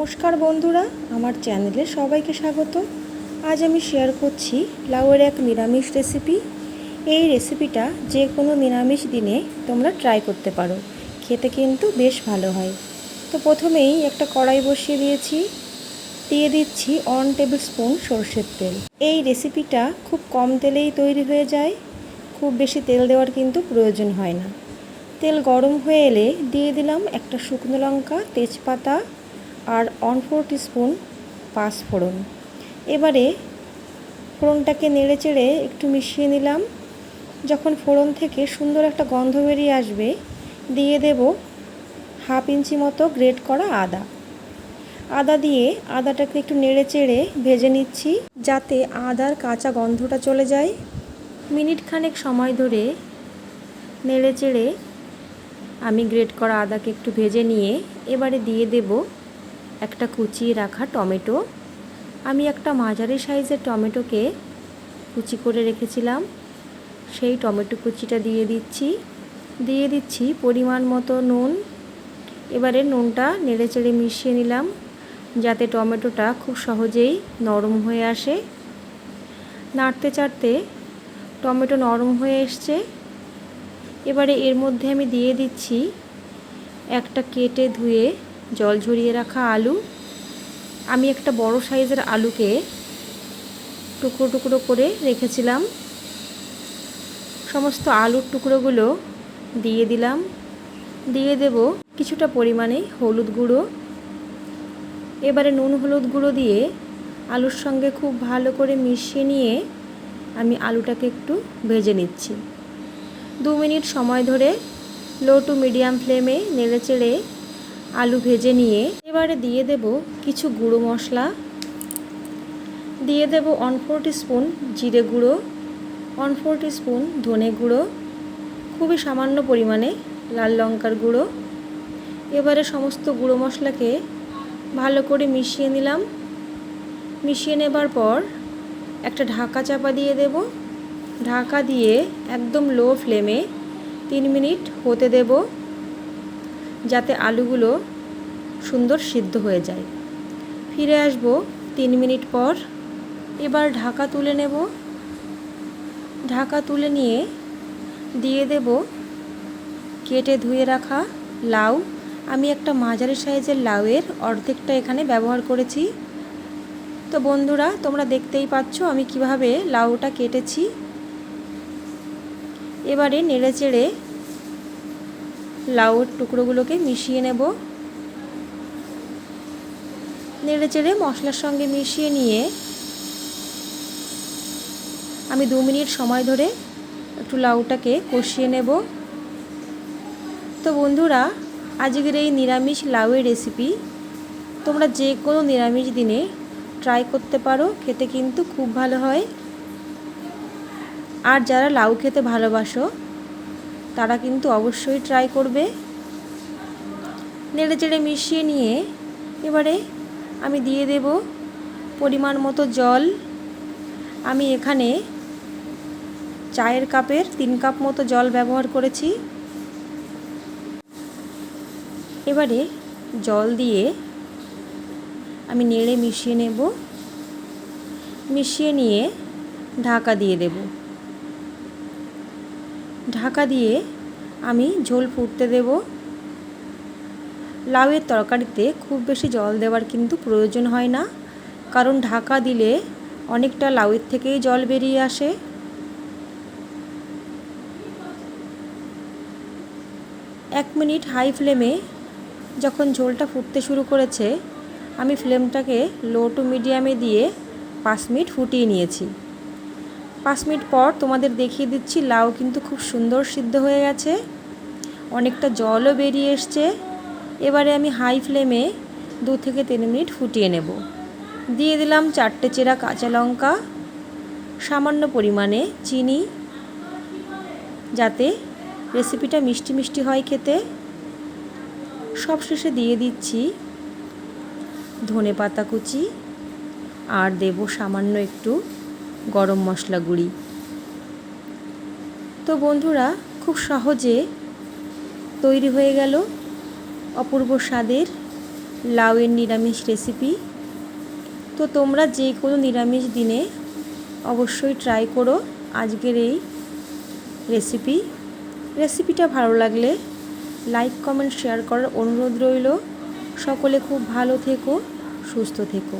নমস্কার বন্ধুরা, আমার চ্যানেলে সবাইকে স্বাগত। আজ আমি শেয়ার করছি লাউয়ের এক নিরামিষ রেসিপি এই রেসিপিটা যে কোনো নিরামিষ দিনে তোমরা ট্রাই করতে পারো। খেতে কিন্তু বেশ ভালো হয়। তো প্রথমেই একটা কড়াই বসিয়ে দিয়েছি। দিয়ে দিচ্ছি ওয়ান টেবিল স্পুন সর্ষের তেল। এই রেসিপিটা খুব কম তেলেই তৈরি হয়ে যায়। খুব বেশি তেল দেওয়ার কিন্তু প্রয়োজন হয় না। তেল গরম হয়ে এলে দিয়ে দিলাম একটা শুকনো লঙ্কা, তেজপাতা আর ওয়ান ফোর স্পুন পাঁচফোড়ন এবারে ফোড়নটাকে নেড়ে চেড়ে একটু মিশিয়ে নিলাম। যখন ফোড়ন থেকে সুন্দর একটা গন্ধ বেরিয়ে আসবে, দিয়ে দেব হাফ ইঞ্চি মতো গ্রেট করা আদা। আদা দিয়ে আদাটাকে একটু নেড়ে চেড়ে ভেজে নিচ্ছি যাতে আদার কাঁচা গন্ধটা চলে যায়। মিনিট খানেক সময় ধরে নেড়ে চেড়ে আমি গ্রেট করা আদাকে একটু ভেজে নিয়ে এবারে দিয়ে দেব একটা কুচিয়ে রাখা টমেটো। আমি একটা মাঝারি সাইজের টমেটোকে কুচি করে রেখেছিলাম। সেই টমেটো কুচিটা দিয়ে দিচ্ছি। দিয়ে দিচ্ছি পরিমাণ মতো নুন। এবারে নুনটা নেড়ে চেড়ে মিশিয়ে নিলাম যাতে টমেটোটা খুব সহজেই নরম হয়ে আসে। নাড়তে চাড়তে টমেটো নরম হয়ে এসছে। এবারে এর মধ্যে আমি দিয়ে দিচ্ছি একটা কেটে ধুয়ে জল ঝরিয়ে রাখা আলু। আমি একটা বড় সাইজের আলুকে টুকরো টুকরো করে রেখেছিলাম। সমস্ত আলুর টুকরোগুলো দিয়ে দিলাম। দিয়ে দেব কিছুটা পরিমাণে হলুদ গুঁড়ো। এবারে নুন হলুদ গুঁড়ো দিয়ে আলুর সঙ্গে খুব ভালো করে মিশিয়ে নিয়ে আমি আলুটাকে একটু ভেজে নিচ্ছি। দু মিনিট সময় ধরে লো টু মিডিয়াম ফ্লেমে নেড়ে চেড়ে আলু ভেজে নিয়ে এবারে দিয়ে দেব কিছু গুঁড়ো মশলা। দিয়ে দেব ওয়ান ফোর স্পুন জিরে গুঁড়ো ওয়ান ফোর স্পুন ধনে গুঁড়ো, খুবই সামান্য পরিমাণে লাল লঙ্কার গুঁড়ো। এবারে সমস্ত গুঁড়ো মশলাকে ভালো করে মিশিয়ে নিলাম। মিশিয়ে নেবার পর একটা ঢাকা চাপা দিয়ে দেব। ঢাকা দিয়ে একদম লো ফ্লেমে তিন মিনিট হতে দেব। যাতে আলুগুলো সুন্দর সিদ্ধ হয়ে যায়। ফিরে আসব তিন মিনিট পর। এবার ঢাকা তুলে নেব। ঢাকা তুলে নিয়ে দিয়ে দেব কেটে ধুয়ে রাখা লাউ। আমি একটা মাঝারি সাইজের লাউয়ের অর্ধেকটা এখানে ব্যবহার করেছি। তো বন্ধুরা, তোমরা দেখতেই পাচ্ছ আমি কীভাবে লাউটা কেটেছি। এবারে নেড়ে চেড়ে লাউর টুকরোগুলোকে মিশিয়ে নেব। নেড়ে চেড়ে মশলার সঙ্গে মিশিয়ে নিয়ে আমি দু মিনিট সময় ধরে একটু লাউটাকে কষিয়ে নেব। তো বন্ধুরা, আজকের এই নিরামিষ লাউয়ের রেসিপি তোমরা যে কোনো নিরামিষ দিনে ট্রাই করতে পারো, খেতে কিন্তু খুব ভালো হয়। আর যারা লাউ খেতে ভালোবাসো তারা কিন্তু অবশ্যই ট্রাই করবে। নেড়ে চেড়ে মিশিয়ে নিয়ে এবারে আমি দিয়ে দেব পরিমাণ মতো জল। আমি এখানে চায়ের কাপের তিন কাপ মতো জল ব্যবহার করেছি। এবারে জল দিয়ে আমি নেড়ে মিশিয়ে নেব। মিশিয়ে নিয়ে ঢাকা দিয়ে দেব। ঢাকা দিয়ে আমি ঝোল ফুটতে দেব। লাউয়ের তরকারিতে খুব বেশি জল দেওয়ার কিন্তু প্রয়োজন হয় না, কারণ ঢাকা দিলে অনেকটা লাউয়ের থেকেই জল বেরিয়ে আসে। এক মিনিট হাই ফ্লেমে যখন ঝোলটা ফুটতে শুরু করেছে, আমি ফ্লেমটাকে লো টু মিডিয়ামে দিয়ে পাঁচ মিনিট ফুটিয়ে নিয়েছি। পাঁচ মিনিট পর তোমাদের দেখিয়ে দিচ্ছি, লাউ কিন্তু খুব সুন্দর সিদ্ধ হয়ে গেছে। অনেকটা জলও বেরিয়ে এসছে। এবারে আমি হাই ফ্লেমে দু থেকে তিন মিনিট ফুটিয়ে নেব। দিয়ে দিলাম চারটে চেরা কাঁচা লঙ্কা, সামান্য পরিমাণে চিনি, যাতে রেসিপিটা মিষ্টি মিষ্টি হয় খেতে। সব শেষে দিয়ে দিচ্ছি ধনে পাতা কুচি, আর দেব সামান্য একটু গরম মশলা গুঁড়ি। তো বন্ধুরা, খুব সহজে তৈরি হয়ে গেল অপূর্ব স্বাদের লাউয়ের নিরামিষ রেসিপি তো তোমরা যে কোনো নিরামিষ দিনে অবশ্যই ট্রাই করো আজকের এই রেসিপি রেসিপিটা ভালো লাগলে লাইক কমেন্ট শেয়ার করার অনুরোধ রইল। সকলে খুব ভালো থেকো, সুস্থ থেকো।